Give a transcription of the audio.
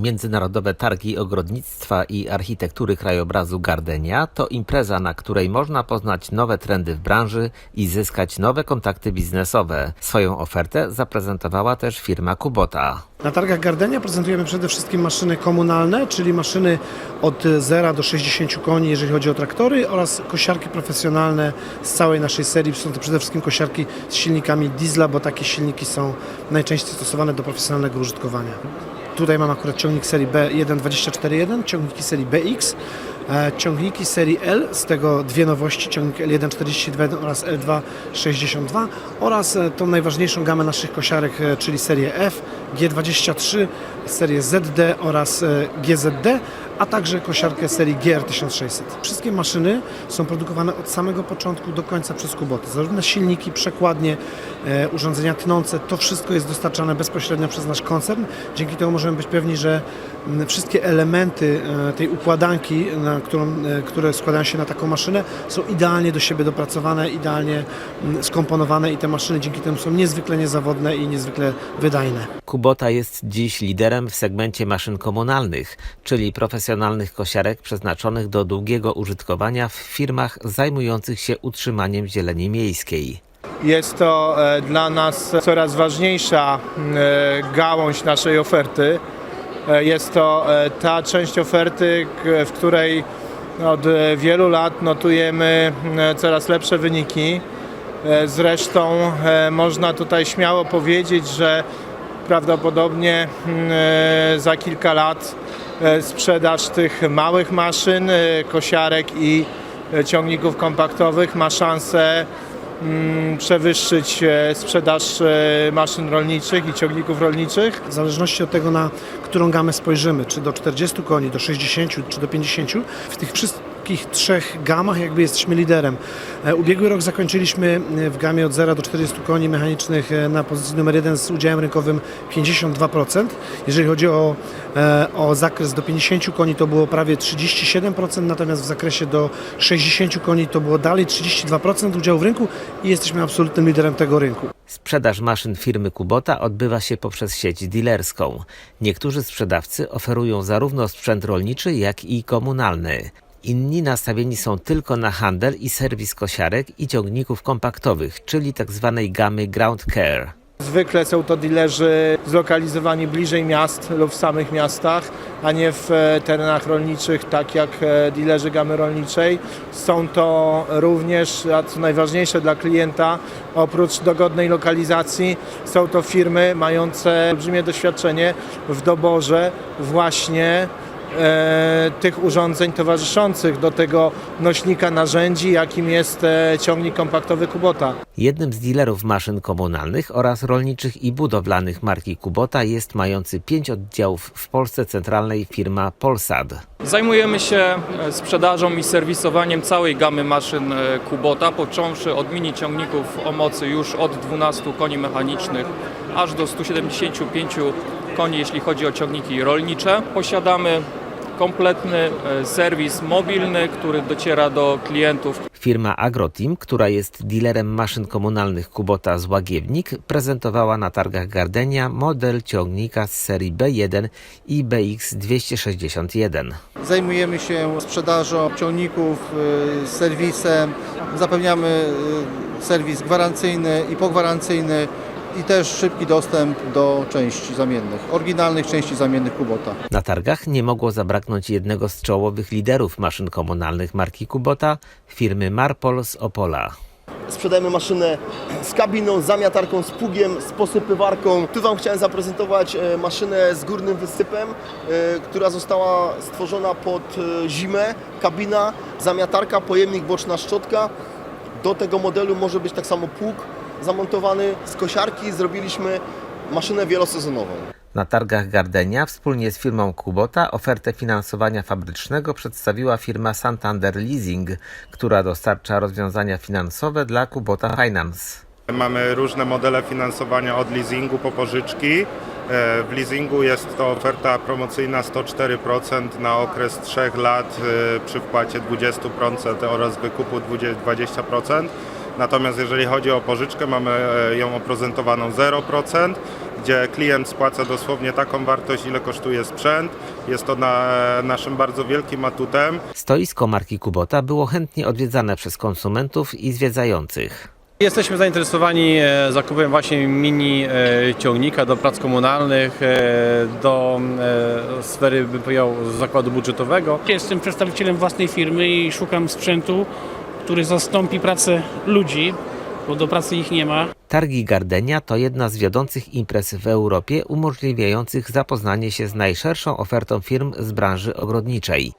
Międzynarodowe Targi Ogrodnictwa i Architektury Krajobrazu Gardenia to impreza, na której można poznać nowe trendy w branży i zyskać nowe kontakty biznesowe. Swoją ofertę zaprezentowała też firma Kubota. Na targach Gardenia prezentujemy przede wszystkim maszyny komunalne, czyli maszyny od 0 do 60 koni, jeżeli chodzi o traktory, oraz kosiarki profesjonalne z całej naszej serii. Są to przede wszystkim kosiarki z silnikami diesla, bo takie silniki są najczęściej stosowane do profesjonalnego użytkowania. Tutaj mam akurat ciągnik serii B1.24.1, ciągniki serii BX, e, ciągniki serii L, z tego dwie nowości, ciągnik L1.42 oraz L2.62 oraz e, tą najważniejszą gamę naszych kosiarek, e, czyli serię F, G23, serię ZD oraz GZD, a także kosiarkę serii GR1600. Wszystkie maszyny są produkowane od samego początku do końca przez Kubotę. Zarówno silniki, przekładnie, e, urządzenia tnące, to wszystko jest dostarczane bezpośrednio przez nasz koncern. Dzięki temu możemy być pewni, że wszystkie elementy e, tej układanki, na którą, e, które składają się na taką maszynę, są idealnie do siebie dopracowane, idealnie m, skomponowane i te maszyny dzięki temu są niezwykle niezawodne i niezwykle wydajne. Kubota jest dziś liderem w segmencie maszyn komunalnych, czyli profesjonalnych kosiarek przeznaczonych do długiego użytkowania w firmach zajmujących się utrzymaniem zieleni miejskiej. Jest to e, dla nas coraz ważniejsza e, gałąź naszej oferty. E, Jest to ta część oferty, w której od wielu lat notujemy coraz lepsze wyniki. Zresztą można tutaj śmiało powiedzieć, że prawdopodobnie za kilka lat sprzedaż tych małych maszyn, e, kosiarek i e, ciągników kompaktowych ma szansę mm, przewyższyć e, sprzedaż e, maszyn rolniczych i ciągników rolniczych. W zależności od tego, na którą gamę spojrzymy, czy do 40 koni, do 60, czy do 50, w tych wszystkich trzech gamach jakby jesteśmy liderem. E, Ubiegły rok zakończyliśmy e, w gamie od 0 do 40 koni mechanicznych e, na pozycji numer 1 z udziałem rynkowym 52%. Jeżeli chodzi o, o zakres do 50 koni to było prawie 37%, natomiast w zakresie do 60 koni to było dalej 32% udziału w rynku i jesteśmy absolutnym liderem tego rynku. Sprzedaż maszyn firmy Kubota odbywa się poprzez sieć dealerską. Niektórzy sprzedawcy oferują zarówno sprzęt rolniczy, jak i komunalny. Inni nastawieni są tylko na handel i serwis kosiarek i ciągników kompaktowych, czyli tzw. gamy Ground Care. Zwykle są to dilerzy zlokalizowani bliżej miast lub w samych miastach, a nie w e, terenach rolniczych, tak jak e, dilerzy gamy rolniczej. Są to również, a co najważniejsze dla klienta, oprócz dogodnej lokalizacji, są to firmy mające olbrzymie doświadczenie w doborze właśnie e, tych urządzeń towarzyszących do tego nośnika narzędzi, jakim jest e, ciągnik kompaktowy Kubota. Jednym z dealerów maszyn komunalnych oraz rolniczych i budowlanych marki Kubota jest mający pięć oddziałów w Polsce centralnej firma Polsad. Zajmujemy się e, sprzedażą i serwisowaniem całej gamy maszyn e, Kubota, począwszy od mini ciągników o mocy już od 12 koni mechanicznych aż do 175 koni, jeśli chodzi o ciągniki rolnicze. Posiadamy kompletny e, serwis mobilny, który dociera do klientów. Firma Agroteam, która jest dealerem maszyn komunalnych Kubota z Łagiewnik, prezentowała na targach Gardenia model ciągnika z serii B1 i BX261. Zajmujemy się sprzedażą ciągników, y, serwisem, zapewniamy y, serwis gwarancyjny i pogwarancyjny i też szybki dostęp do części zamiennych, oryginalnych części zamiennych Kubota. Na targach nie mogło zabraknąć jednego z czołowych liderów maszyn komunalnych marki Kubota, firmy Marpol z Opola. Sprzedajemy maszynę z kabiną, z zamiatarką, z pługiem, z posypywarką. Tu Wam chciałem zaprezentować e, maszynę z górnym wysypem, e, która została stworzona pod e, zimę. Kabina, zamiatarka, pojemnik, boczna szczotka. Do tego modelu może być tak samo pług zamontowany. Z kosiarki zrobiliśmy maszynę wielosezonową. Na targach Gardenia wspólnie z firmą Kubota ofertę finansowania fabrycznego przedstawiła firma Santander Leasing, która dostarcza rozwiązania finansowe dla Kubota Finance. Mamy różne modele finansowania od leasingu po pożyczki. E, W leasingu jest to oferta promocyjna 104% na okres 3 lat e, przy wpłacie 20% oraz wykupu 20%. Natomiast jeżeli chodzi o pożyczkę, mamy e, ją oprocentowaną 0%. gdzie klient spłaca dosłownie taką wartość, ile kosztuje sprzęt. Jest to na, naszym bardzo wielkim atutem. Stoisko marki Kubota było chętnie odwiedzane przez konsumentów i zwiedzających. Jesteśmy zainteresowani e, zakupem właśnie mini e, ciągnika do prac komunalnych, e, do e, sfery, bym powiedział, zakładu budżetowego. Jestem przedstawicielem własnej firmy i szukam sprzętu, który zastąpi pracę ludzi, bo do pracy ich nie ma. Targi Gardenia to jedna z wiodących imprez w Europie umożliwiających zapoznanie się z najszerszą ofertą firm z branży ogrodniczej.